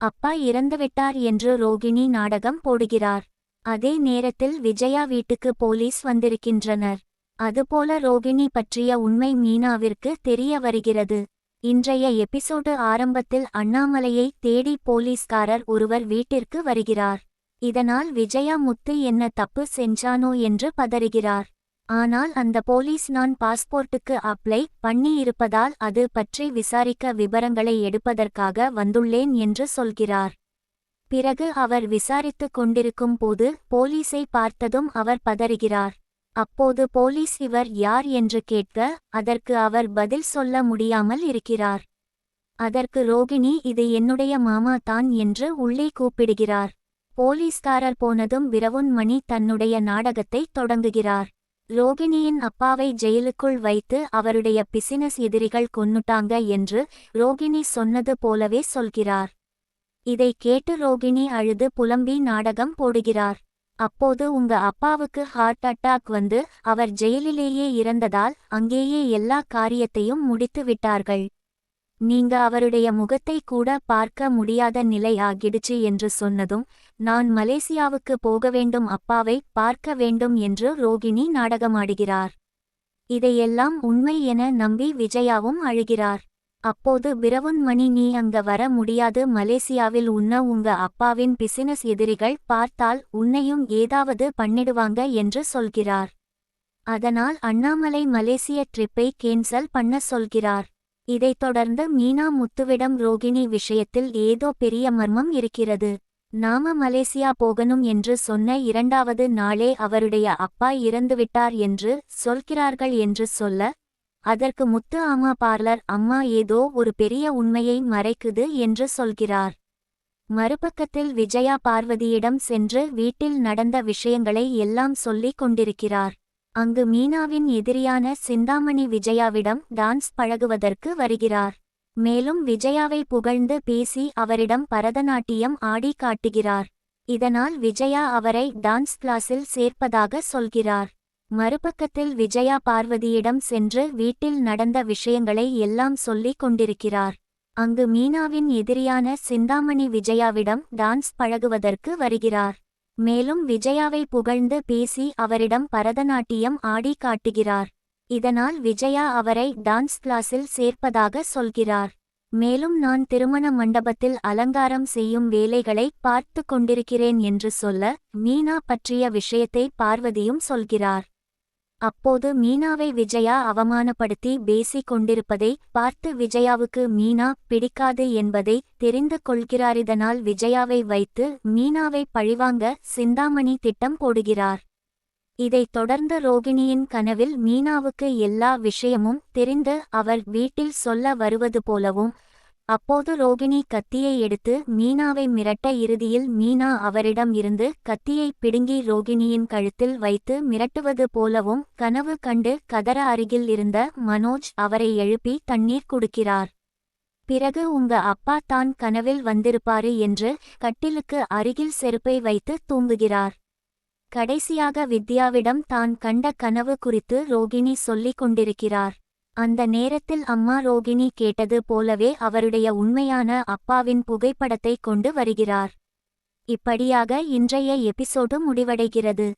அப்பா இறந்துவிட்டார் என்று ரோகிணி நாடகம் போடுகிறார். அதே நேரத்தில் விஜயா வீட்டுக்கு போலீஸ் வந்திருக்கின்றனர். அதுபோல ரோகிணி பற்றிய உண்மை மீனாவிற்கு தெரிய வருகிறது. இன்றைய எபிசோடு ஆரம்பத்தில் அண்ணாமலையை தேடி போலீஸ்காரர் ஒருவர் வீட்டிற்கு வருகிறார். இதனால் விஜயா முத்து என்ன தப்பு செஞ்சானோ என்று பதறுகிறார். ஆனால் அந்த போலீஸ் நான் பாஸ்போர்ட்டுக்கு அப்ளை பண்ணியிருப்பதால் அது பற்றி விசாரிக்க விவரங்களை எடுப்பதற்காக வந்துள்ளேன் என்று சொல்கிறார். பிறகு அவர் விசாரித்துக் கொண்டிருக்கும் போது போலீஸை பார்த்ததும் அவர் பதறுகிறார். அப்போது போலீஸ் இவர் யார் என்று கேட்க அதற்கு அவர் பதில் சொல்ல முடியாமல் இருக்கிறார். அதற்கு ரோகிணி இது என்னுடைய மாமா தான் என்று உள்ளே கூப்பிடுகிறார். போலீஸ்காரர் போனதும் விரவுன்மணி தன்னுடைய நாடகத்தை தொடங்குகிறார். ரோகிணியின் அப்பாவை ஜெயிலுக்குள் வைத்து அவருடைய பிசினஸ் எதிரிகள் கொன்னுட்டாங்க என்று ரோகிணி சொன்னது போலவே சொல்கிறார். இதை கேட்டு ரோகிணி அழுது புலம்பி நாடகம் போடுகிறார். அப்போது உங்க அப்பாவுக்கு ஹார்ட் அட்டாக் வந்து அவர் ஜெயிலிலேயே இறந்ததால் அங்கேயே எல்லா காரியத்தையும் முடித்து விட்டார்கள். நீங்க அவருடைய முகத்தை கூட பார்க்க முடியாத நிலை ஆகிடுச்சு என்று சொன்னதும் நான் மலேசியாவுக்கு போக வேண்டும் அப்பாவை பார்க்க வேண்டும் என்று ரோகிணி நாடகமாடுகிறார். இதையெல்லாம் உண்மை என நம்பி விஜயாவும் அழுகிறார். அப்போது பிரவுன்மணி நீ அங்க வர முடியாது மலேசியாவில் உன்ன உங்க அப்பாவின் பிசினஸ் எதிரிகள் பார்த்தால் உன்னையும் ஏதாவது பண்ணிடுவாங்க என்று சொல்கிறார். அதனால் அண்ணாமலை மலேசிய ட்ரிப்பை கேன்சல் பண்ண சொல்கிறார். இதைத் தொடர்ந்து மீனா முத்துவிடம் ரோகிணி விஷயத்தில் ஏதோ பெரிய மர்மம் இருக்கிறது. நாம மலேசியா போகணும் என்று சொன்ன இரண்டாவது நாளே அவருடைய அப்பா இறந்துவிட்டார் என்று சொல்கிறார்கள் என்று சொல்ல அதற்கு முத்து அம்மா பார்லர் அம்மா ஏதோ ஒரு பெரிய உண்மையை மறைக்குது என்று சொல்கிறார். மறுபக்கத்தில் விஜயா பார்வதியிடம் சென்று வீட்டில் நடந்த விஷயங்களை எல்லாம் சொல்லிக் கொண்டிருக்கிறார். அங்கு மீனாவின் எதிரியான சிந்தாமணி விஜயாவிடம் டான்ஸ் பழகுவதற்கு வருகிறார். மேலும் விஜயாவை புகழ்ந்து பேசி அவரிடம் பரதநாட்டியம் ஆடி காட்டுகிறார். இதனால் விஜயா அவரை டான்ஸ் கிளாஸில் சேர்ப்பதாக சொல்கிறார். மறுபக்கத்தில் விஜயா பார்வதியிடம் சென்று வீட்டில் நடந்த விஷயங்களை எல்லாம் சொல்லிக் கொண்டிருக்கிறார். அங்கு மீனாவின் எதிரியான சிந்தாமணி விஜயாவிடம் டான்ஸ் பழகுவதற்கு வருகிறார். மேலும் விஜயாவை புகழ்ந்து பேசி அவரிடம் பரதநாட்டியம் ஆடி காட்டுகிறார். இதனால் விஜயா அவரை டான்ஸ் கிளாஸில் சேர்ப்பதாக சொல்கிறார். மேலும் நான் திருமண மண்டபத்தில் அலங்காரம் செய்யும் வேலைகளை பார்த்து கொண்டிருக்கிறேன் என்று சொல்ல மீனா பற்றிய விஷயத்தை பார்வதியும் சொல்கிறார். அப்போது மீனாவை விஜயா அவமானப்படுத்தி பேசிக் கொண்டிருப்பதை பார்த்து விஜயாவுக்கு மீனா பிடிக்காது என்பதை தெரிந்து கொள்கிறாரிதனால் விஜயாவை வைத்து மீனாவை பழிவாங்க சிந்தாமணி திட்டம் போடுகிறார். இதைத் தொடர்ந்து ரோகிணியின் கனவில் மீனாவுக்கு எல்லா விஷயமும் தெரிந்து அவர் வீட்டில் சொல்ல வருவது போலவும் அப்போது ரோகிணி கத்தியை எடுத்து மீனாவை மிரட்ட இறுதியில் மீனா அவரிடம் இருந்து கத்தியை பிடுங்கி ரோகிணியின் கழுத்தில் வைத்து மிரட்டுவது போலவும் கனவு கண்டு கதற அருகில் இருந்த மனோஜ் அவரை எழுப்பி தண்ணீர் குடுக்கிறார். பிறகு உங்க அப்பா தான் கனவில் வந்திருப்பாரு என்று கட்டிலுக்கு அருகில் செருப்பை வைத்து தூங்குகிறார். கடைசியாக வித்யாவிடம் தான் கண்ட கனவு குறித்து ரோகிணி சொல்லிக் கொண்டிருக்கிறார். அந்த நேரத்தில் அம்மா ரோகிணி கேட்டது போலவே அவருடைய உண்மையான அப்பாவின் புகைப்படத்தை கொண்டு வருகிறார். இப்படியாக இன்றைய எபிசோடு முடிவடைகிறது.